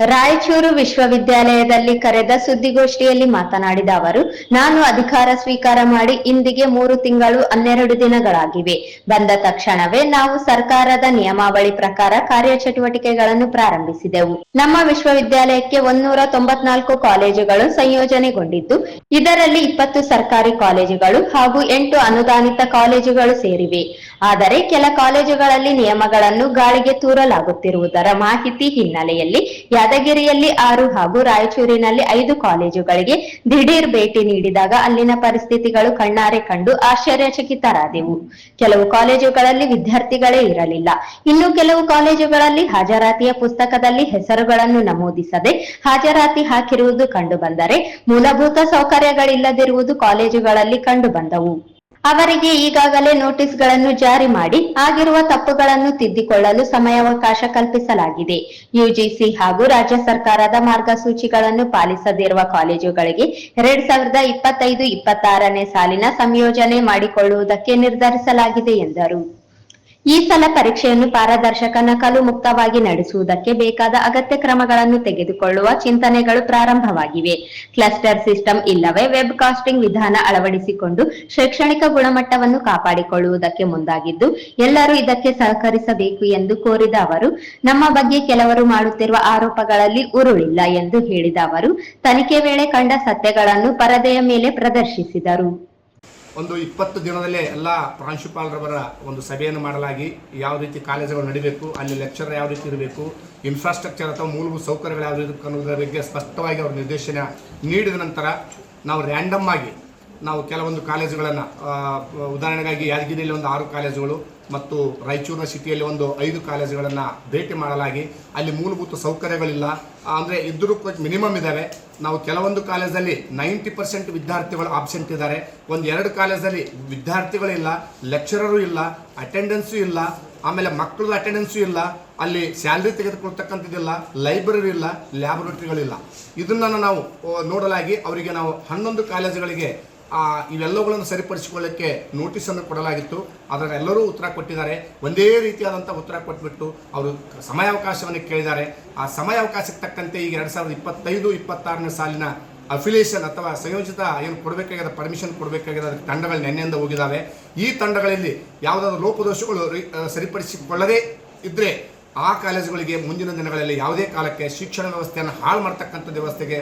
ರಾಯಚೂರು ವಿಶ್ವವಿದ್ಯಾಲಯದಲ್ಲಿ ಕರೆದ ಸುದ್ದಿಗೋಷ್ಠಿಯಲ್ಲಿ ಮಾತನಾಡಿದ ಅವರು, ನಾನು ಅಧಿಕಾರ ಸ್ವೀಕಾರ ಮಾಡಿ ಇಂದಿಗೆ ಮೂರು ತಿಂಗಳು ಹನ್ನೆರಡು ದಿನಗಳಾಗಿವೆ. ಬಂದ ತಕ್ಷಣವೇ ನಾವು ಸರ್ಕಾರದ ನಿಯಮಾವಳಿ ಪ್ರಕಾರ ಕಾರ್ಯಚಟುವಟಿಕೆಗಳನ್ನು ಪ್ರಾರಂಭಿಸಿದೆವು. ನಮ್ಮ ವಿಶ್ವವಿದ್ಯಾಲಯಕ್ಕೆ ಒಂದೂರ ತೊಂಬತ್ನಾಲ್ಕು ಕಾಲೇಜುಗಳು ಸಂಯೋಜನೆಗೊಂಡಿದ್ದು, ಇದರಲ್ಲಿ ಇಪ್ಪತ್ತು ಸರ್ಕಾರಿ ಕಾಲೇಜುಗಳು ಹಾಗೂ ಎಂಟು ಅನುದಾನಿತ ಕಾಲೇಜುಗಳು ಸೇರಿವೆ. ಆದರೆ ಕೆಲ ಕಾಲೇಜುಗಳಲ್ಲಿ ನಿಯಮಗಳನ್ನು ಗಾಳಿಗೆ ತೂರಲಾಗುತ್ತಿರುವುದರ ಮಾಹಿತಿ ಹಿನ್ನೆಲೆಯಲ್ಲಿ ಯಾದಗಿರಿಯಲ್ಲಿ ಆರು ಹಾಗೂ ರಾಯಚೂರಿನಲ್ಲಿ ಐದು ಕಾಲೇಜುಗಳಿಗೆ ದಿಢೀರ್ ಭೇಟಿ ನೀಡಿದಾಗ ಅಲ್ಲಿನ ಪರಿಸ್ಥಿತಿಗಳು ಕಣ್ಣಾರೆ ಕಂಡು ಆಶ್ಚರ್ಯಚಕಿತರಾದೆವು. ಕೆಲವು ಕಾಲೇಜುಗಳಲ್ಲಿ ವಿದ್ಯಾರ್ಥಿಗಳೇ ಇರಲಿಲ್ಲ. ಇನ್ನು ಕೆಲವು ಕಾಲೇಜುಗಳಲ್ಲಿ ಹಾಜರಾತಿಯ ಪುಸ್ತಕದಲ್ಲಿ ಹೆಸರುಗಳನ್ನು ನಮೂದಿಸದೆ ಹಾಜರಾತಿ ಹಾಕಿರುವುದು ಕಂಡುಬಂದರೆ ಮೂಲಭೂತ ಸೌಕರ್ಯಗಳಿಲ್ಲದಿರುವುದು ಕಾಲೇಜುಗಳಲ್ಲಿ ಕಂಡು ಬಂದವು ಅವರಿಗೆ ಈಗಾಗಲೇ ನೋಟಿಸ್ಗಳನ್ನು ಜಾರಿ ಮಾಡಿ ಆಗಿರುವ ತಪ್ಪುಗಳನ್ನು ತಿದ್ದಿಕೊಳ್ಳಲು ಸಮಯಾವಕಾಶ ಕಲ್ಪಿಸಲಾಗಿದೆ. ಯುಜಿಸಿ ಹಾಗೂ ರಾಜ್ಯ ಸರ್ಕಾರದ ಮಾರ್ಗಸೂಚಿಗಳನ್ನು ಪಾಲಿಸದಿರುವ ಕಾಲೇಜುಗಳಿಗೆ ಎರಡ್ ಸಾವಿರದ ಇಪ್ಪತ್ತೈದು ಇಪ್ಪತ್ತಾರನೇ ಸಾಲಿನ ಸಂಯೋಜನೆ ಮಾಡಿಕೊಳ್ಳುವುದಕ್ಕೆ ನಿರ್ಧರಿಸಲಾಗಿದೆ ಎಂದರು. ಈ ಸಲ ಪರೀಕ್ಷೆಯನ್ನು ಪಾರದರ್ಶಕ ನಕಲು ಮುಕ್ತವಾಗಿ ನಡೆಸುವುದಕ್ಕೆ ಬೇಕಾದ ಅಗತ್ಯ ಕ್ರಮಗಳನ್ನು ತೆಗೆದುಕೊಳ್ಳುವ ಚಿಂತನೆಗಳು ಪ್ರಾರಂಭವಾಗಿವೆ. ಕ್ಲಸ್ಟರ್ ಸಿಸ್ಟಮ್ ಇಲ್ಲವೇ ವೆಬ್ ಕಾಸ್ಟಿಂಗ್ ವಿಧಾನ ಅಳವಡಿಸಿಕೊಂಡು ಶೈಕ್ಷಣಿಕ ಗುಣಮಟ್ಟವನ್ನು ಕಾಪಾಡಿಕೊಳ್ಳುವುದಕ್ಕೆ ಮುಂದಾಗಿದ್ದು, ಎಲ್ಲರೂ ಇದಕ್ಕೆ ಸಹಕರಿಸಬೇಕು ಎಂದು ಕೋರಿದ ಅವರು, ನಮ್ಮ ಬಗ್ಗೆ ಕೆಲವರು ಮಾಡುತ್ತಿರುವ ಆರೋಪಗಳಲ್ಲಿ ಉರುಳಿಲ್ಲ ಎಂದು ಹೇಳಿದ ಅವರು, ತನಿಖೆ ವೇಳೆ ಕಂಡ ಸತ್ಯಗಳನ್ನು ಪರದೆಯ ಮೇಲೆ ಪ್ರದರ್ಶಿಸಿದರು. ಒಂದು ಇಪ್ಪತ್ತು ದಿನದಲ್ಲೇ ಎಲ್ಲ ಪ್ರಾಂಶುಪಾಲರವರ ಒಂದು ಸಭೆಯನ್ನು ಮಾಡಲಾಗಿ ಯಾವ ರೀತಿ ಕಾಲೇಜುಗಳು ನಡೀಬೇಕು, ಅಲ್ಲಿ ಲೆಕ್ಚರ್ ಯಾವ ರೀತಿ ಇರಬೇಕು ಇನ್ಫ್ರಾಸ್ಟ್ರಕ್ಚರ್ ಅಥವಾ ಮೂಲಭೂತ ಸೌಕರ್ಯಗಳು ಯಾವ ರೀತಿ ಅನ್ನೋದರ ಬಗ್ಗೆ ಸ್ಪಷ್ಟವಾಗಿ ಅವರು ನಿರ್ದೇಶನ ನೀಡಿದ ನಂತರ ನಾವು ರ್ಯಾಂಡಮ್ ಆಗಿ ನಾವು ಕೆಲವೊಂದು ಕಾಲೇಜುಗಳನ್ನು ಉದಾಹರಣೆಗಾಗಿ ಯಾದಗಿರಿಯಲ್ಲಿ ಒಂದು ಆರು ಕಾಲೇಜುಗಳು ಮತ್ತು ರಾಯಚೂರಿನ ಸಿಟಿಯಲ್ಲಿ ಒಂದು ಐದು ಕಾಲೇಜುಗಳನ್ನು ಭೇಟಿ ಮಾಡಲಾಗಿ ಅಲ್ಲಿ ಮೂಲಭೂತ ಸೌಕರ್ಯಗಳಿಲ್ಲ. ಅಂದರೆ ಇದ್ದರೂ ಮಿನಿಮಮ್ ಇದ್ದಾವೆ ನಾವು ಕೆಲವೊಂದು ಕಾಲೇಜಲ್ಲಿ ನೈಂಟಿ ಪರ್ಸೆಂಟ್ ವಿದ್ಯಾರ್ಥಿಗಳು ಆಬ್ಸೆಂಟ್ ಇದ್ದಾರೆ. ಒಂದು ಎರಡು ಕಾಲೇಜಲ್ಲಿ ವಿದ್ಯಾರ್ಥಿಗಳಿಲ್ಲ ಲೆಕ್ಚರರು ಇಲ್ಲ, ಅಟೆಂಡೆನ್ಸು ಇಲ್ಲ, ಆಮೇಲೆ ಮಕ್ಕಳ ಅಟೆಂಡೆನ್ಸು ಇಲ್ಲ, ಅಲ್ಲಿ ಸ್ಯಾಲ್ರಿ ತೆಗೆದುಕೊಳ್ತಕ್ಕಂಥದ್ದಿಲ್ಲ, ಲೈಬ್ರರಿ ಇಲ್ಲ, ಲ್ಯಾಬೊರೇಟ್ರಿಗಳಿಲ್ಲ. ಇದನ್ನು ನಾವು ನೋಡಲಾಗಿ ಅವರಿಗೆ ನಾವು ಹನ್ನೊಂದು ಕಾಲೇಜುಗಳಿಗೆ ಇವೆಲ್ಲವುಗಳನ್ನು ಸರಿಪಡಿಸಿಕೊಳ್ಳಕ್ಕೆ ನೋಟಿಸನ್ನು ಕೊಡಲಾಗಿತ್ತು. ಅದರ ಎಲ್ಲರೂ ಉತ್ತರ ಕೊಟ್ಟಿದ್ದಾರೆ. ಒಂದೇ ರೀತಿಯಾದಂಥ ಉತ್ತರ ಕೊಟ್ಬಿಟ್ಟು ಅವರು ಸಮಯಾವಕಾಶವನ್ನು ಕೇಳಿದ್ದಾರೆ. ಆ ಸಮಯಾವಕಾಶಕ್ಕೆ ತಕ್ಕಂತೆ ಈಗ ಎರಡು ಸಾವಿರದ ಇಪ್ಪತ್ತೈದು ಇಪ್ಪತ್ತಾರನೇ ಸಾಲಿನ ಅಫಿಲಿಯೇಷನ್ ಅಥವಾ ಸಂಯೋಜಿತ ಏನು ಕೊಡಬೇಕಾಗಿದೆ ಪರ್ಮಿಷನ್ ಕೊಡಬೇಕಾಗಿದೆ ಅದಕ್ಕೆ ತಂಡಗಳು ನೆನ್ನೆಯಿಂದ ಹೋಗಿದ್ದಾವೆ. ಈ ತಂಡಗಳಲ್ಲಿ ಯಾವುದಾದ್ರು ಲೋಪದೋಷಗಳು ಆ, ಸರಿಪಡಿಸಿಕೊಳ್ಳದೇ ಇದ್ದರೆ ಆ ಕಾಲೇಜುಗಳಿಗೆ ಮುಂದಿನ ದಿನಗಳಲ್ಲಿ ಯಾವುದೇ ಕಾಲಕ್ಕೆ ಶಿಕ್ಷಣ ವ್ಯವಸ್ಥೆಯನ್ನು ಹಾಳು ಮಾಡ್ತಕ್ಕಂಥ ವ್ಯವಸ್ಥೆಗೆ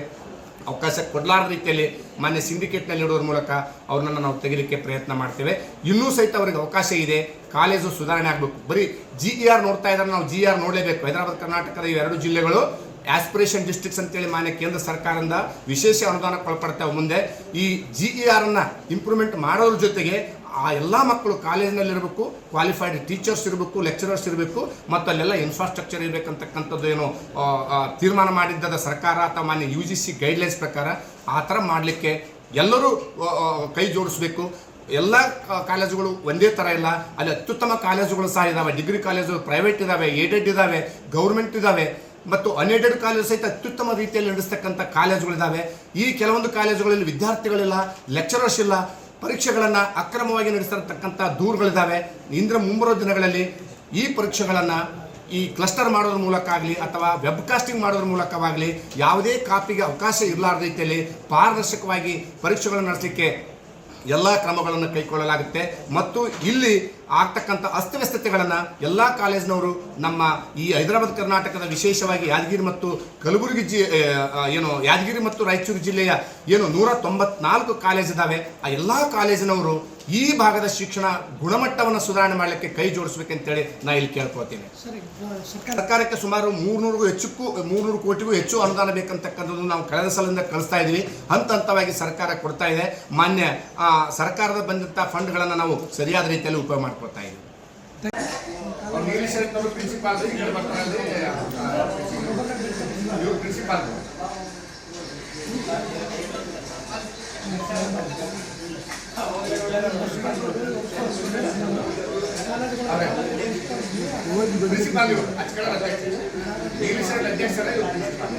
ಅವಕಾಶ ಕೊಡಲಾರದ ರೀತಿಯಲ್ಲಿ ಮಾನ್ಯ ಸಿಂಡಿಕೇಟ್ನಲ್ಲಿ ಇಡುವ ಮೂಲಕ ಅವ್ರನ್ನ ನಾವು ತೆಗಿಲಿಕ್ಕೆ ಪ್ರಯತ್ನ ಮಾಡ್ತೇವೆ. ಇನ್ನೂ ಸಹಿತ ಅವರಿಗೆ ಅವಕಾಶ ಇದೆ. ಕಾಲೇಜು ಸುಧಾರಣೆ ಆಗಬೇಕು. ಬರೀ ಜಿ ಇ ಆರ್ ನೋಡ್ತಾ ಇದ್ದಾರೆ ನಾವು ಜಿ ಆರ್ ನೋಡಲೇಬೇಕು. ಹೈದರಾಬಾದ್, ಕರ್ನಾಟಕದ ಈ ಎರಡು ಜಿಲ್ಲೆಗಳು ಆಸ್ಪಿರೇಷನ್ ಡಿಸ್ಟ್ರಿಕ್ಸ್ ಅಂತೇಳಿ ಮಾನ್ಯ ಕೇಂದ್ರ ಸರ್ಕಾರದಿಂದ ವಿಶೇಷ ಅನುದಾನಕ್ಕೆ ಒಳಪಡ್ತೇವೆ ಮುಂದೆ. ಈ ಜಿ ಇ ಆರ್ ಅನ್ನ ಇಂಪ್ರೂವ್ಮೆಂಟ್ ಮಾಡೋದ್ರ ಜೊತೆಗೆ ಆ ಎಲ್ಲ ಮಕ್ಕಳು ಕಾಲೇಜಿನಲ್ಲಿರಬೇಕು ಕ್ವಾಲಿಫೈಡ್ ಟೀಚರ್ಸ್ ಇರಬೇಕು ಲೆಕ್ಚರರ್ಸ್ ಇರಬೇಕು ಮತ್ತು ಅಲ್ಲೆಲ್ಲ ಇನ್ಫ್ರಾಸ್ಟ್ರಕ್ಚರ್ ಇರಬೇಕಂತಕ್ಕಂಥದ್ದು ಏನು ತೀರ್ಮಾನ ಮಾಡಿದ್ದದ ಸರ್ಕಾರ ಅಥವಾ ಮಾನ್ಯ ಯು ಜಿ ಸಿ ಗೈಡ್ಲೈನ್ಸ್ ಪ್ರಕಾರ ಆ ಥರ ಮಾಡಲಿಕ್ಕೆ ಎಲ್ಲರೂ ಕೈ ಜೋಡಿಸಬೇಕು. ಎಲ್ಲ ಕಾಲೇಜುಗಳು ಒಂದೇ ಥರ ಇಲ್ಲ. ಅಲ್ಲಿ ಅತ್ಯುತ್ತಮ ಕಾಲೇಜುಗಳು ಸಹ ಇದ್ದಾವೆ ಡಿಗ್ರಿ ಕಾಲೇಜು ಪ್ರೈವೇಟ್ ಇದ್ದಾವೆ ಏಡೆಡ್ ಇದ್ದಾವೆ ಗೌರ್ಮೆಂಟ್ ಇದ್ದಾವೆ ಮತ್ತು ಅನ್ಎಡೆಡ್ ಕಾಲೇಜು ಸಹಿತ ಅತ್ಯುತ್ತಮ ರೀತಿಯಲ್ಲಿ ನಡೆಸ್ತಕ್ಕಂಥ ಕಾಲೇಜುಗಳಿದ್ದಾವೆ ಈ ಕೆಲವೊಂದು ಕಾಲೇಜುಗಳಲ್ಲಿ ವಿದ್ಯಾರ್ಥಿಗಳಿಲ್ಲ ಲೆಕ್ಚರರ್ಸ್ ಇಲ್ಲ. ಪರೀಕ್ಷೆಗಳನ್ನು ಅಕ್ರಮವಾಗಿ ನಡೆಸಿರ್ತಕ್ಕಂಥ ದೂರುಗಳಿದ್ದಾವೆ ಇಂದ್ರ ಮುಂಬರೋ ದಿನಗಳಲ್ಲಿ ಈ ಪರೀಕ್ಷೆಗಳನ್ನು ಈ ಕ್ಲಸ್ಟರ್ ಮಾಡೋದ್ರ ಮೂಲಕ ಆಗಲಿ ಅಥವಾ ವೆಬ್ಕಾಸ್ಟಿಂಗ್ ಮಾಡೋದ್ರ ಮೂಲಕವಾಗಲಿ ಯಾವುದೇ ಕಾಪಿಗೆ ಅವಕಾಶ ಇರಲಾರ್ದ ರೀತಿಯಲ್ಲಿ ಪಾರದರ್ಶಕವಾಗಿ ಪರೀಕ್ಷೆಗಳನ್ನು ನಡೆಸಲಿಕ್ಕೆ ಎಲ್ಲ ಕ್ರಮಗಳನ್ನು ಕೈಗೊಳ್ಳಲಾಗುತ್ತೆ. ಮತ್ತು ಇಲ್ಲಿ ಆಗ್ತಕ್ಕಂಥ ಅಸ್ತವ್ಯಸ್ತತೆಗಳನ್ನು ಎಲ್ಲ ಕಾಲೇಜಿನವರು ನಮ್ಮ ಈ ಹೈದರಾಬಾದ್ ಕರ್ನಾಟಕದ ವಿಶೇಷವಾಗಿ ಯಾದಗಿರಿ ಮತ್ತು ಕಲಬುರಗಿ ಜಿ ಏನು, ಯಾದಗಿರಿ ಮತ್ತು ರಾಯಚೂರು ಜಿಲ್ಲೆಯ ಏನು ನೂರ ತೊಂಬತ್ನಾಲ್ಕು ಕಾಲೇಜ್ ಇದ್ದಾವೆ ಆ ಎಲ್ಲ ಕಾಲೇಜಿನವರು ಈ ಭಾಗದ ಶಿಕ್ಷಣ ಗುಣಮಟ್ಟವನ್ನು ಸುಧಾರಣೆ ಮಾಡಲಿಕ್ಕೆ ಕೈ ಜೋಡಿಸ್ಬೇಕಂತೇಳಿ ನಾ ಇಲ್ಲಿ ಕೇಳ್ಕೊತೀನಿ ಸರ್ಕಾರಕ್ಕೆ ಸುಮಾರು ಮೂರ್ನೂರಿಗೂ ಹೆಚ್ಚಕ್ಕೂ ಮೂರ್ನೂರು ಕೋಟಿಗೂ ಹೆಚ್ಚು ಅನುದಾನ ಬೇಕಂತಕ್ಕಂಥದ್ದು ನಾವು ಕಳೆದ ಸಲದಿಂದ ಕಳಿಸ್ತಾ ಇದ್ದೀವಿ. ಹಂತ ಹಂತವಾಗಿ ಸರ್ಕಾರ ಕೊಡ್ತಾ ಇದೆ. ಮಾನ್ಯ ಆ, ಸರ್ಕಾರದ ಬಂದಂಥ ಫಂಡ್ಗಳನ್ನು ನಾವು ಸರಿಯಾದ ರೀತಿಯಲ್ಲಿ ಉಪಯೋಗ ಮಾಡ್ಕೊಳ್ತಾ ಇದ್ದೀವಿ. ಪ್ರಿನ್ಸಿಪಾಲ್ ಪ್ರಿನ್ಸಿಪಾಲ್ ಇವರು ಅಚ್ಚಕಡ ಅಧ್ಯಕ್ಷ ಇಂಗ್ಲಿಷ್ ಅಧ್ಯಕ್ಷರ ಇವರು ಪ್ರಿನ್ಸಿಪಾಲ್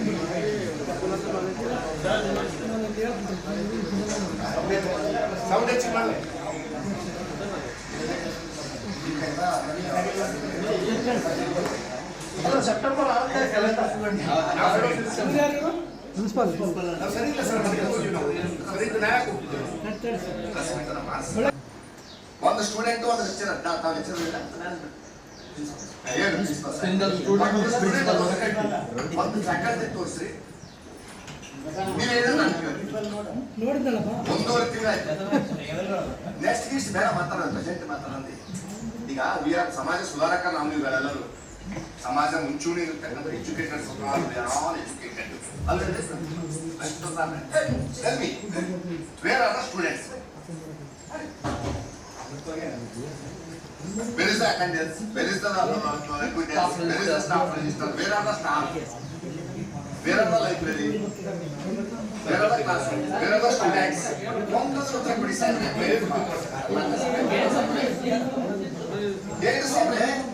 ಸೌಂಡ್ ಹೆಚ್ಚು ಮಾಡಲಿ ನಾವು ಸರಿ ಇಲ್ಲ ಸರ್ ಮನೆಗೆ ಹೋಗಿದ್ವಿ ನಾವು. ಸರಿ ಇದ್ದು ನ್ಯಾಯಕ್ಕೆ ಹೋಗ್ತಿದ್ದೇವೆ. ಒಂದು ಸ್ಟೂಡೆಂಟ್ ಒಂದು ಲೆಕ್ಚರರ್ ತಾವು ಲೆಕ್ಚರರ್ ಇಲ್ಲ? ಒಂದು ಫ್ಯಾಕಲ್ಟಿ ತೋರಿಸ್ರಿ. ಒಂದೂವರೆ ತಿಂಗಳಾಯ್ತು. ನೆಕ್ಸ್ಟ್ ಗೀಸ್ಟ್ ಬೇಡ ಮಾತಾಡೋದು ಪ್ರೆಸೆಂಟ್ ಮಾತಾಡೋದು ಈಗ ವಿ ಆರ್ ಸಮಾಜ ಸುಧಾರಕ ನಾವು ನೀವೆಲ್ಲರೂ ಸಮಾಜ ಮುಂಚೂಣಿ ಇರ್ತಕ್ಕಂಥ ಎಜುಕೇಟೆಡ್ ಆಲ್ ಎಜುಕೇಟೆಡ್ ಅಲ್ರಿ where are the students Where is the attendance? Where is the uh, uh, evidence? Where is the staff register? Where are the staff? Where are the library? Where are the classrooms? Where are the students? ಒಂದೊಂದು ಉತ್ತರ ಕೊಡಿ sir. ಏನು ಸಾಬ್ರೆ? ಶರಣ ಶರಣಾರ್ಥಿಗಳು. ಗೌಡರಲ್ಲಿ ಹಾ, ಇದು ನಮ್ಗೆ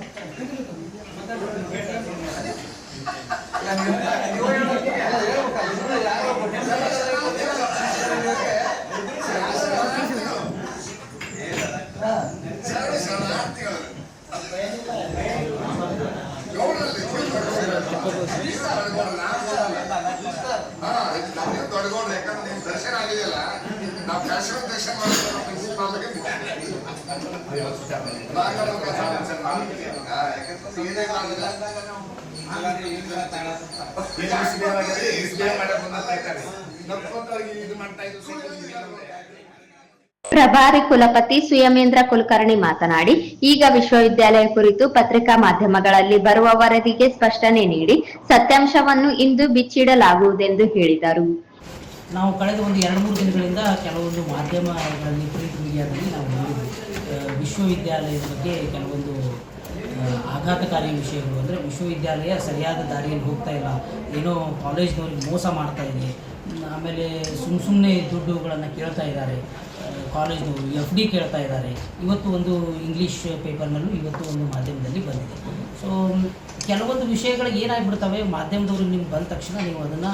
ದೊಡ್ಡಗೌಡ್ರು ಯಾಕಂದ್ರೆ ನಿಮ್ ದರ್ಶನ ಆಗಿದೆಯಲ್ಲ ನಾವು ದರ್ಶನ ದರ್ಶನ ಪ್ರಿನ್ಸಿಪಾಲ್ ಯಾಕಂದ್ರೆ ಪ್ರಭಾರಿ ಕುಲಪತಿ ಸುಯಮೇಂದ್ರ ಕುಲಕರ್ಣಿ ಮಾತನಾಡಿ, ಈಗ ವಿಶ್ವವಿದ್ಯಾಲಯ ಕುರಿತು ಪತ್ರಿಕಾ ಮಾಧ್ಯಮಗಳಲ್ಲಿ ಬರುವ ವರದಿಗೆ ಸ್ಪಷ್ಟನೆ ನೀಡಿ, ಸತ್ಯಾಂಶವನ್ನು ಇಂದು ಬಿಚ್ಚಿಡಲಾಗುವುದೆಂದು ಹೇಳಿದರು. ನಾವು ಕಳೆದ ಒಂದು ಎರಡು ಮೂರು ದಿನಗಳಿಂದ ಕೆಲವೊಂದು ಮಾಧ್ಯಮಗಳಲ್ಲಿ ಪ್ರಿಂಟ್ ಮೀಡಿಯಾದಲ್ಲಿ ನಾವು ವಿಶ್ವವಿದ್ಯಾಲಯದ ಬಗ್ಗೆ ಕೆಲವೊಂದು ಆಘಾತಕಾರಿ ವಿಷಯಗಳು ಅಂದರೆ ವಿಶ್ವವಿದ್ಯಾಲಯ ಸರಿಯಾದ ದಾರಿಯಲ್ಲಿ ಹೋಗ್ತಾ ಇಲ್ಲ. ಏನೋ ಕಾಲೇಜ್ನವ್ರಿಗೆ ಮೋಸ ಮಾಡ್ತಾ ಇದೆ. ಆಮೇಲೆ ಸುಮ್ಮ ಸುಮ್ಮನೆ ದುಡ್ಡುಗಳನ್ನು ಕೇಳ್ತಾ ಇದ್ದಾರೆ. ಕಾಲೇಜ್ನವರು ಎಫ್ ಡಿ ಕೇಳ್ತಾ ಇದ್ದಾರೆ. ಇವತ್ತು ಒಂದು ಇಂಗ್ಲೀಷ್ ಪೇಪರ್ನಲ್ಲೂ ಇವತ್ತು ಒಂದು ಮಾಧ್ಯಮದಲ್ಲಿ ಬಂದಿದೆ. ಸೊ ಕೆಲವೊಂದು ವಿಷಯಗಳಿಗೆ ಏನಾಗ್ಬಿಡ್ತವೆ, ಮಾಧ್ಯಮದವರು ನಿಮ್ಗೆ ಬಂದ ತಕ್ಷಣ ನೀವು ಅದನ್ನು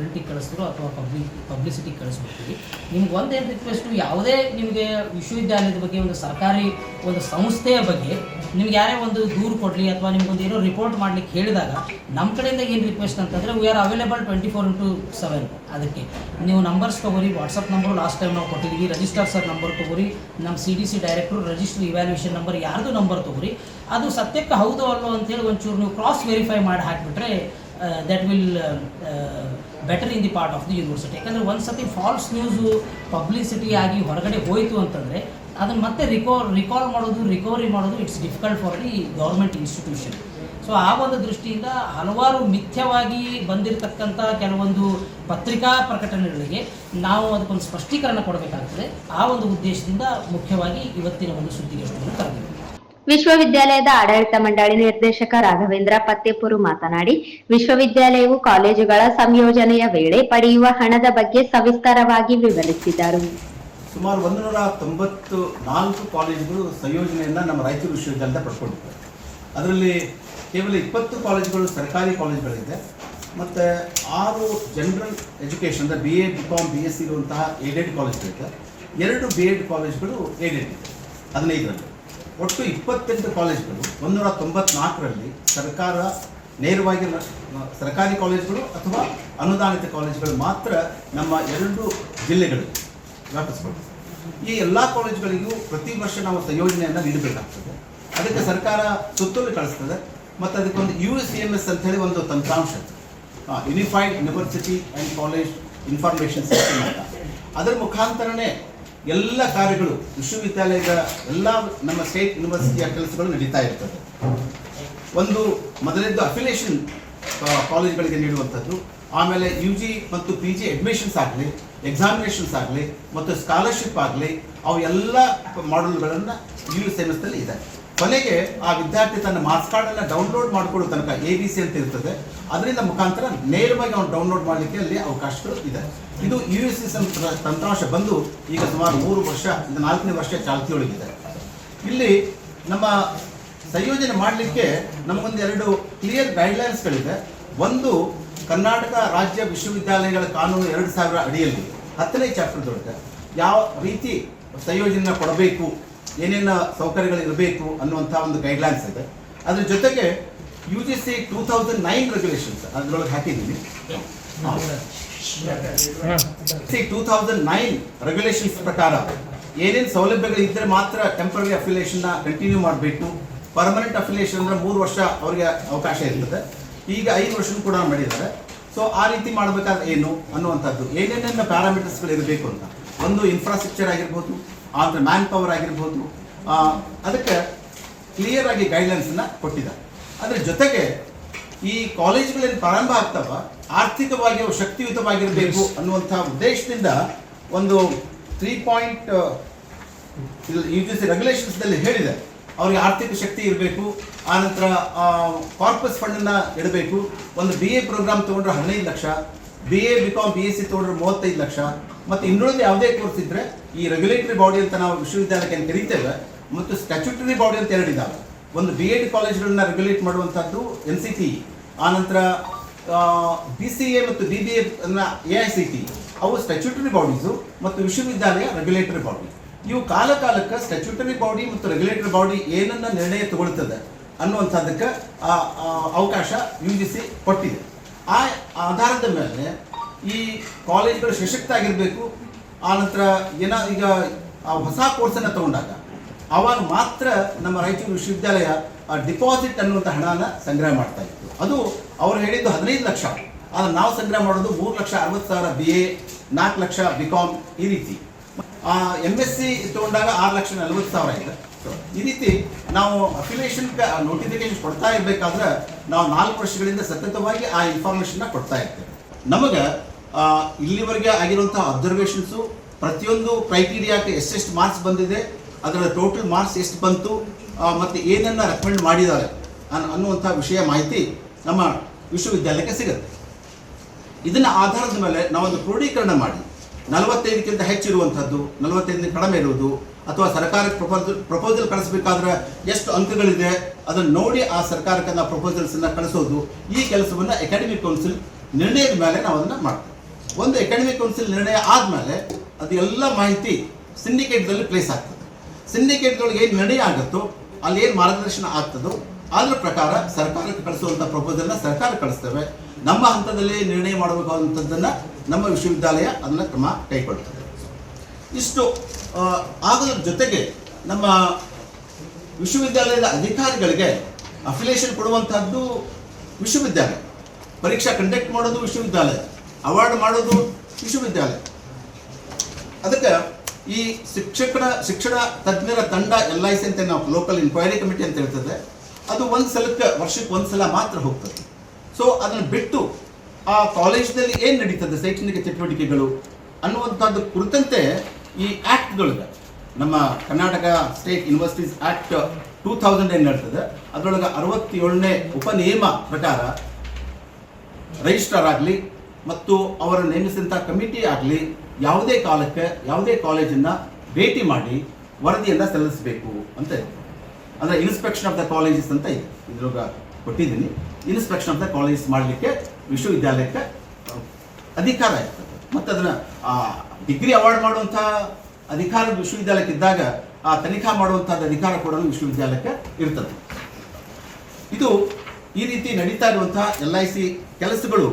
ಪ್ರಿಂಟಿಗೆ ಕಳಿಸಿದ್ರು ಅಥವಾ ಪಬ್ಲಿಕ್ ಪಬ್ಲಿಸಿಟಿಗೆ ಕಳಿಸ್ಬಿಡ್ತೀವಿ. ನಿಮ್ಗೆ ಒಂದೇನು ರಿಕ್ವೆಸ್ಟು ಯಾವುದೇ ನಿಮಗೆ ವಿಶ್ವವಿದ್ಯಾಲಯದ ಬಗ್ಗೆ, ಒಂದು ಸರ್ಕಾರಿ ಒಂದು ಸಂಸ್ಥೆಯ ಬಗ್ಗೆ ನಿಮ್ಗೆ ಯಾರೇ ಒಂದು ದೂರು ಕೊಡಲಿ ಅಥವಾ ನಿಮ್ಗೊಂದು ಏನೋ ರಿಪೋರ್ಟ್ ಮಾಡಲಿಕ್ಕೆ ಹೇಳಿದಾಗ ನಮ್ಮ ಕಡೆಯಿಂದ ಏನು ರಿಕ್ವೆಸ್ಟ್ ಅಂತಂದರೆ we are available twenty four into seven ಅದಕ್ಕೆ. ನೀವು ನಂಬರ್ಸ್ ತೊಗೊರಿ ವಾಟ್ಸಪ್ ನಂಬರು ಲಾಸ್ಟ್ ಟೈಮ್ ನಾವು ಕೊಟ್ಟಿದ್ದೀವಿ ರಿಜಿಸ್ಟರ್ ಸರ್ ನಂಬರ್ ತೊಗೊರಿ ನಮ್ಮ C D C director register evaluation number ಯಾರ್ದು ನಂಬರ್ ತೊಗೊರಿ. ಅದು ಸತ್ಯಕ್ಕೆ ಹೌದು ಅಲ್ಲೋ ಅಂತೇಳಿ ಒಂಚೂರು ನೀವು ಕ್ರಾಸ್ ವೆರಿಫೈ ಮಾಡಿ ಹಾಕಿಬಿಟ್ರೆ that will better in the part of the university ಯಾಕಂದರೆ ಒಂದು ಸತಿ ಫಾಲ್ಸ್ ನ್ಯೂಸು ಪಬ್ಲಿಸಿಟಿ ಆಗಿ ಹೊರಗಡೆ ಹೋಯಿತು ಅಂತಂದರೆ ಅದನ್ನು ಮತ್ತೆ ರಿಕವರ್ ರಿಕಾಲ್ ಮಾಡೋದು ರಿಕವರಿ ಮಾಡೋದು it's difficult for the government institution so ಆ ಒಂದು ದೃಷ್ಟಿಯಿಂದ ಹಲವಾರು ಮಿಥ್ಯವಾಗಿ ಬಂದಿರತಕ್ಕಂಥ ಕೆಲವೊಂದು ಪತ್ರಿಕಾ ಪ್ರಕಟಣೆಗಳಿಗೆ ನಾವು ಅದಕ್ಕೊಂದು ಸ್ಪಷ್ಟೀಕರಣ ಕೊಡಬೇಕಾಗ್ತದೆ. ಆ ಒಂದು ಉದ್ದೇಶದಿಂದ ಮುಖ್ಯವಾಗಿ ಇವತ್ತಿನ ಒಂದು ಸುದ್ದಿಗೋಷ್ಠಿಯನ್ನು ಕರೆದಿದ್ದೀವಿ. ವಿಶ್ವವಿದ್ಯಾಲಯದ ಆಡಳಿತ ಮಂಡಳಿ ನಿರ್ದೇಶಕ ರಾಘವೇಂದ್ರ ಪತ್ತೆಪುರು ಮಾತನಾಡಿ, ವಿಶ್ವವಿದ್ಯಾಲಯವು ಕಾಲೇಜುಗಳ ಸಂಯೋಜನೆಯ ವೇಳೆ ಪಡೆಯುವ ಹಣದ ಬಗ್ಗೆ ಸವಿಸ್ತಾರವಾಗಿ ವಿವರಿಸಿದರು. ಸುಮಾರು ಒಂದು ನೂರ ತೊಂಬತ್ತು ನಾಲ್ಕು ಕಾಲೇಜುಗಳು ಸಂಯೋಜನೆಯನ್ನು ನಮ್ಮ ರಾಯಚೂರು ವಿಶ್ವವಿದ್ಯಾಲಯದ ಪಡ್ಕೊಂಡಿದ್ದಾರೆ. ಅದರಲ್ಲಿ ಕೇವಲ ಇಪ್ಪತ್ತು ಕಾಲೇಜುಗಳು ಸರ್ಕಾರಿ ಕಾಲೇಜುಗಳಿದೆ. ಮತ್ತು ಆರು ಜನರಲ್ ಎಜುಕೇಷನ್ ಅಂದರೆ B A B com B S C ಇರುವಂತಹ ಏಡೆಡ್ ಕಾಲೇಜ್ಗಳಿದೆ. ಎರಡು ಬಿ ಎಡ್ ಕಾಲೇಜುಗಳು ಏಡೆಡ್ ಇದೆ. ಹದಿನೈದರಲ್ಲಿ. ಒಟ್ಟು ಇಪ್ಪತ್ತೆಂಟು ಕಾಲೇಜುಗಳು ಒಂದೂರ ತೊಂಬತ್ನಾಲ್ಕರಲ್ಲಿ ಸರ್ಕಾರ ನೇರವಾಗಿ ಸರ್ಕಾರಿ ಕಾಲೇಜುಗಳು ಅಥವಾ ಅನುದಾನಿತ ಕಾಲೇಜುಗಳು ಮಾತ್ರ ನಮ್ಮ ಎರಡು ಜಿಲ್ಲೆಗಳು ವ್ಯಾಪಿಸ್ಕೊಂಡು ಈ ಎಲ್ಲ ಕಾಲೇಜುಗಳಿಗೂ ಪ್ರತಿ ವರ್ಷ ನಾವು ಸಂಯೋಜನೆಯನ್ನು ನೀಡಬೇಕಾಗ್ತದೆ. ಅದಕ್ಕೆ ಸರ್ಕಾರ ಸುತ್ತಲೂ ಕಳಿಸ್ತದೆ. ಮತ್ತು ಅದಕ್ಕೊಂದು ಯು ಸಿ ಎಂ ಎಸ್ ಅಂತ ಹೇಳಿ ಒಂದು ತಂತ್ರಾಂಶ unified university and college information system ಅಂತ. ಅದರ ಮುಖಾಂತರನೇ ಎಲ್ಲ ಕಾರ್ಯಗಳು, ವಿಶ್ವವಿದ್ಯಾಲಯದ ಎಲ್ಲ ನಮ್ಮ ಸ್ಟೇಟ್ ಯೂನಿವರ್ಸಿಟಿಯ ಕೆಲಸಗಳು ನಡೀತಾ ಇರ್ತದೆ. ಒಂದು ಮೊದಲನೇದು ಅಫಿಲೇಷನ್ ಕಾಲೇಜ್ಗಳಿಗೆ ನೀಡುವಂಥದ್ದು. ಆಮೇಲೆ ಯು ಜಿ ಮತ್ತು ಪಿ ಜಿ ಅಡ್ಮಿಷನ್ಸ್ ಆಗಲಿ ಎಕ್ಸಾಮಿನೇಷನ್ಸ್ ಆಗಲಿ, ಮತ್ತು ಸ್ಕಾಲರ್ಶಿಪ್ ಆಗಲಿ, ಅವು ಎಲ್ಲ ಮಾಡಲ್ಗಳನ್ನು ಯು ಎಸ್ದಲ್ಲಿ ಇದೆ. ಕೊನೆಗೆ ಆ ವಿದ್ಯಾರ್ಥಿ ತನ್ನ ಮಾರ್ಕ್ಸ್ ಕಾರ್ಡನ್ನು ಡೌನ್ಲೋಡ್ ಮಾಡ್ಕೊಳ್ಳೋ ತನಕ ಎ ಬಿ ಸಿ ಅಂತ ಇರ್ತದೆ. ಅದರಿಂದ ಮುಖಾಂತರ ನೇರವಾಗಿ ಅವನು ಡೌನ್ಲೋಡ್ ಮಾಡಲಿಕ್ಕೆ ಅಲ್ಲಿ ಅವಕಾಶಗಳು ಇದೆ. ಇದು ಯು ಎಸ್ ಎಸ್ ತಂತ್ರಾಂಶ ಬಂದು ಈಗ ಸುಮಾರು ಮೂರು ವರ್ಷ ನಾಲ್ಕನೇ ವರ್ಷ ಚಾಲ್ತಿಯೊಳಗಿದೆ. ಇಲ್ಲಿ ನಮ್ಮ ಸಂಯೋಜನೆ ಮಾಡಲಿಕ್ಕೆ ನಮಗೊಂದು ಎರಡು ಕ್ಲಿಯರ್ ಗೈಡ್ಲೈನ್ಸ್ಗಳಿದೆ ಒಂದು, ಕರ್ನಾಟಕ ರಾಜ್ಯ ವಿಶ್ವವಿದ್ಯಾಲಯಗಳ ಕಾನೂನು ಎರಡು ಸಾವಿರ ಅಡಿಯಲ್ಲಿ ಹತ್ತನೇ ದೊಡ್ಡ ಯಾವ ರೀತಿ ಸಂಯೋಜನೆ ಕೊಡಬೇಕು ಏನೇನು ಸೌಕರ್ಯಗಳು ಇರಬೇಕು ಅನ್ನುವಂಥ ಒಂದು ಗೈಡ್ಲೈನ್ಸ್ ಇದೆ. ಅದ್ರ ಜೊತೆಗೆ U G C two thousand nine regulations ಅದ್ರೊಳಗೆ ಹಾಕಿದ್ದೀನಿ ಟೂ ತೌಸಂಡ್ ನೈನ್ ರೆಗ್ಯುಲೇಷನ್ಸ್ ಪ್ರಕಾರ ಏನೇನು ಸೌಲಭ್ಯಗಳು ಇದ್ದರೆ ಮಾತ್ರ ಟೆಂಪರರಿ ಅಫಿಲಿಯೇಷನ್ನ ಕಂಟಿನ್ಯೂ ಮಾಡಬೇಕು. ಪರ್ಮನೆಂಟ್ ಅಫಿಲಿಯೇಷನ್ ಅಂದ್ರೆ ಮೂರು ವರ್ಷ ಅವರಿಗೆ ಅವಕಾಶ ಇರ್ತದೆ. ಈಗ ಐದು ವರ್ಷ ಕೂಡ ಮಾಡಿದ್ದಾರೆ. ಸೊ ಆ ರೀತಿ ಮಾಡಬೇಕಾದ್ರೆ ಏನು ಅನ್ನುವಂಥದ್ದು. ಏನೇನೆಲ್ಲ ಪ್ಯಾರಾಮೀಟರ್ಸ್ಗಳು ಇರಬೇಕು ಅಂತ. ಒಂದು ಇನ್ಫ್ರಾಸ್ಟ್ರಕ್ಚರ್ ಆಗಿರ್ಬೋದು ಆದ್ರೆ ಮ್ಯಾನ್ ಪವರ್ ಆಗಿರ್ಬೋದು. ಆ, ಅದಕ್ಕೆ ಕ್ಲಿಯರ್ ಆಗಿ ಗೈಡ್ಲೈನ್ಸನ್ನ ಕೊಟ್ಟಿದ್ದಾರೆ. ಅದ್ರ ಜೊತೆಗೆ ಈ ಕಾಲೇಜ್ಗಳೇನು ಪ್ರಾರಂಭ ಆಗ್ತಾವ ಆರ್ಥಿಕವಾಗಿ ಅವು ಶಕ್ತಿಯುತವಾಗಿರಬೇಕು ಅನ್ನುವಂಥ ಉದ್ದೇಶದಿಂದ ಒಂದು three point U G C ರೆಗ್ಯುಲೇಷನ್ಸ್ನಲ್ಲಿ ಹೇಳಿದೆ. ಅವ್ರಿಗೆ ಆರ್ಥಿಕ ಶಕ್ತಿ ಇರಬೇಕು ಆನಂತರ ಕಾರ್ಪಸ್ ಫಂಡನ್ನು ಇಡಬೇಕು. ಒಂದು ಬಿ ಎ ಪ್ರೋಗ್ರಾಮ್ ತೊಗೊಂಡ್ರೆ ಹದಿನೈದು lakh B A B com B S C ತೊಗೊಂಡ್ರೆ ಮೂವತ್ತೈದು ಲಕ್ಷ ಮತ್ತು ಇನ್ನುಳಿದ ಯಾವುದೇ ಕೋರ್ಸ್ ಇದ್ದರೆ ಈ ರೆಗ್ಯುಲೇಟರಿ ಬಾಡಿ ಅಂತ ನಾವು ವಿಶ್ವವಿದ್ಯಾಲಯಕ್ಕೆ ಏನು ಕರೀತೇವೆ ಮತ್ತು ಸ್ಟ್ಯಾಚುಟರಿ ಬಾಡಿ ಅಂತ ಎರಡಿದ್ದಾವೆ ಒಂದು ಬಿ ಎಡ್ ಕಾಲೇಜ್ಗಳನ್ನ ರೆಗ್ಯುಲೇಟ್ ಮಾಡುವಂಥದ್ದು ಎನ್ ಸಿ ಟಿ ಆನಂತರ ಬಿ ಸಿ ಎ ಮತ್ತು ಬಿ ಬಿ ಎನ್ನ ಎ ಐ ಸಿ ಟಿ ಅವು ಸ್ಟ್ಯಾಚುಟರಿ ಬಾಡೀಸು ಮತ್ತು ವಿಶ್ವವಿದ್ಯಾಲಯ ರೆಗ್ಯುಲೇಟರಿ ಬಾಡಿ ಇವು ಕಾಲ ಕಾಲಕ್ಕೆ ಬಾಡಿ ಮತ್ತು ರೆಗ್ಯುಲೇಟರಿ ಬಾಡಿ ಏನನ್ನ ನಿರ್ಣಯ ತಗೊಳ್ತದೆ ಅನ್ನುವಂಥದ್ದಕ್ಕೆ ಅವಕಾಶ ಯು ಜಿ ಸಿ ಕೊಟ್ಟಿದೆ. ಆ ಆಧಾರದ ಮೇಲೆ ಈ ಕಾಲೇಜ್ಗಳು ಸಶಕ್ತ ಆಗಿರಬೇಕು ಆನಂತರ ಏನ ಈಗ ಆ ಹೊಸ ಕೋರ್ಸನ್ನು ತಗೊಂಡಾಗ ಆವಾಗ ಮಾತ್ರ ನಮ್ಮ ರಾಯಚೂರು ವಿಶ್ವವಿದ್ಯಾಲಯ ಡಿಪಾಸಿಟ್ ಅನ್ನುವಂಥ ಹಣನ ಸಂಗ್ರಹ ಮಾಡ್ತಾ ಇತ್ತು. ಅದು ಅವರು ಹೇಳಿದ್ದು ಹದಿನೈದು ಲಕ್ಷ. ಆದರೆ ನಾವು ಸಂಗ್ರಹ ಮಾಡೋದು ಮೂರು ಲಕ್ಷ ಅರವತ್ತು ಸಾವಿರ ಬಿ ಎ ನಾಲ್ಕು ಲಕ್ಷ ಬಿ ಕಾಮ್ ಈ ರೀತಿ. ಎಂ ಎಸ್ ಸಿ ತಗೊಂಡಾಗ ಆರು ಲಕ್ಷ ನಲವತ್ತು ಸಾವಿರ ಇದೆ. ಈ ರೀತಿ ನಾವು ಅಫಿಲಿಯೇಷನ್ ನೋಟಿಫಿಕೇಶನ್ ಕೊಡ್ತಾ ಇರಬೇಕಾದ್ರೆ ನಾವು ನಾಲ್ಕು ವರ್ಷಗಳಿಂದ ಸತತವಾಗಿ ಆ ಇನ್ಫಾರ್ಮೇಷನ್ನ ಕೊಡ್ತಾ ಇರ್ತೇವೆ. ನಮಗೆ ಆ, ಇಲ್ಲಿವರೆಗೆ ಆಗಿರುವಂತಹ ಅಬ್ಸರ್ವೇಷನ್ಸು ಪ್ರತಿಯೊಂದು ಕ್ರೈಟೀರಿಯಾಕ್ಕೆ ಎಷ್ಟೆಷ್ಟು ಮಾರ್ಕ್ಸ್ ಬಂದಿದೆ, ಅದರ ಟೋಟಲ್ ಮಾರ್ಕ್ಸ್ ಎಷ್ಟು ಬಂತು ಮತ್ತು ಏನನ್ನ ರೆಕಮೆಂಡ್ ಮಾಡಿದ್ದಾರೆ ಅನ್- ಅನ್ನುವಂಥ ವಿಷಯ ಮಾಹಿತಿ ನಮ್ಮ ವಿಶ್ವವಿದ್ಯಾಲಯಕ್ಕೆ ಸಿಗುತ್ತೆ. ಇದನ್ನ ಆಧಾರದ ಮೇಲೆ ನಾವೊಂದು ಕ್ರೋಢೀಕರಣ ಮಾಡಿ. ನಲವತ್ತೈದಕ್ಕಿಂತ ಹೆಚ್ಚಿರುವಂಥದ್ದು ನಲವತ್ತೈದಕ್ಕಿಂತ ಕಡಿಮೆ ಇರುವುದು, ಅಥವಾ ಸರ್ಕಾರಕ್ಕೆ ಪ್ರಪೋಸಲ್ ಪ್ರಪೋಸಲ್ ಕಳಿಸ್ಬೇಕಾದ್ರೆ ಎಷ್ಟು ಅಂಕಗಳಿದೆ, ಅದನ್ನು ನೋಡಿ ಆ ಸರ್ಕಾರಕ್ಕೆ ನಾವು ಪ್ರಪೋಸಲ್ಸನ್ನು ಕಳಿಸೋದು, ಈ ಕೆಲಸವನ್ನು ಅಕಾಡೆಮಿಕ್ ಕೌನ್ಸಿಲ್ ನಿರ್ಣಯದ ಮೇಲೆ ನಾವು ಅದನ್ನು ಮಾಡ್ತೇವೆ. ಒಂದು ಅಕಾಡೆಮಿಕ್ ಕೌನ್ಸಿಲ್ ನಿರ್ಣಯ ಆದಮೇಲೆ ಅದು ಎಲ್ಲ ಮಾಹಿತಿ ಸಿಂಡಿಕೇಟ್ದಲ್ಲಿ ಪ್ಲೇಸ್ ಆಗ್ತದೆ. ಸಿಂಡಿಕೇಟ್ದೊಳಗೆ ಏನು ನಿರ್ಣಯ ಆಗುತ್ತೋ, ಅಲ್ಲಿ ಏನು ಮಾರ್ಗದರ್ಶನ ಆಗ್ತದೋ, ಅದರ ಪ್ರಕಾರ ಸರ್ಕಾರಕ್ಕೆ ಕಳಿಸುವಂಥ ಪ್ರಪೋಸಲ್ನ ಸರ್ಕಾರ ಕಳಿಸ್ತೇವೆ. ನಮ್ಮ ಹಂತದಲ್ಲಿ ನಿರ್ಣಯ ಮಾಡಬೇಕಾದಂಥದ್ದನ್ನು ನಮ್ಮ ವಿಶ್ವವಿದ್ಯಾಲಯ ಅದನ್ನ ಕ್ರಮ ಕೈಗೊಳ್ಳುತ್ತದೆ ಇಷ್ಟು ಆಗೋದ್ರ ಜೊತೆಗೆ ನಮ್ಮ ವಿಶ್ವವಿದ್ಯಾಲಯದ ಅಧಿಕಾರಿಗಳಿಗೆ ಅಫಿಲಿಯೇಷನ್ ಕೊಡುವಂತಹದ್ದು ವಿಶ್ವವಿದ್ಯಾಲಯ. ಪರೀಕ್ಷಾ ಕಂಡಕ್ಟ್ ಮಾಡೋದು ವಿಶ್ವವಿದ್ಯಾಲಯ. ಅವಾರ್ಡ್ ಮಾಡೋದು ವಿಶ್ವವಿದ್ಯಾಲಯ. ಅದಕ್ಕೆ ಈ ಶಿಕ್ಷಕರ, ಶಿಕ್ಷಣ ತಜ್ಞರ ತಂಡ ಎಲ್ ಐ ಸಿ ಅಂತ ನಾವು ಲೋಕಲ್ ಇನ್ಕ್ವೈರಿ ಕಮಿಟಿ ಅಂತ ಹೇಳ್ತದೆ. ಅದು ಒಂದು ಸಲಕ್ಕೆ, ವರ್ಷಕ್ಕೆ ಒಂದು ಸಲ ಮಾತ್ರ ಹೋಗ್ತದೆ. ಸೊ ಅದನ್ನು ಬಿಟ್ಟು ಆ ಕಾಲೇಜ್ನಲ್ಲಿ ಏನು ನಡೀತದೆ ಶೈಕ್ಷಣಿಕ ಚಟುವಟಿಕೆಗಳು ಅನ್ನುವಂಥದ್ದು ಕುರಿತಂತೆ ಈ ಆ್ಯಕ್ಟ್ಗಳಿಗೆ ನಮ್ಮ Karnataka state universities act two thousand ಏನು ನಡ್ತದೆ, ಅದರೊಳಗೆ ಅರವತ್ತೇಳನೇ ಉಪನಿಯಮ ಪ್ರಕಾರ ರಿಜಿಸ್ಟ್ರಾರ್ ಆಗಲಿ ಮತ್ತು ಅವರ ನೇಮಿಸಿದಂಥ ಕಮಿಟಿ ಆಗಲಿ, ಯಾವುದೇ ಕಾಲಕ್ಕೆ, ಯಾವುದೇ ಕಾಲೇಜನ್ನು ಭೇಟಿ ಮಾಡಿ ವರದಿಯನ್ನು ಸಲ್ಲಿಸಬೇಕು ಅಂತ ಇದೆ. ಅಂದರೆ ಇನ್ಸ್ಪೆಕ್ಷನ್ ಆಫ್ ದ ಕಾಲೇಜಸ್ ಅಂತ ಇದೆ. ಇದ್ರೊಳಗೆ ಕೊಟ್ಟಿದ್ದೀನಿ. ಇನ್ಸ್ಪೆಕ್ಷನ್ ಆಫ್ ದ ಕಾಲೇಜಸ್ ಮಾಡಲಿಕ್ಕೆ ವಿಶ್ವವಿದ್ಯಾಲಯಕ್ಕೆ ಅಧಿಕಾರ ಇರ್ತದೆ. ಮತ್ತು ಅದನ್ನು ಡಿಗ್ರಿ ಅವಾರ್ಡ್ ಮಾಡುವಂಥ ಅಧಿಕಾರ ವಿಶ್ವವಿದ್ಯಾಲಯಕ್ಕೆ ಇದ್ದಾಗ ಆ ತನಿಖಾ ಮಾಡುವಂಥದ್ದು ಅಧಿಕಾರ ಕೂಡ ವಿಶ್ವವಿದ್ಯಾಲಯಕ್ಕೆ ಇರ್ತದೆ. ಇದು ಈ ರೀತಿ ನಡೀತಾ ಇರುವಂತಹ ಎಲ್ ಐ ಸಿ ಕೆಲಸಗಳು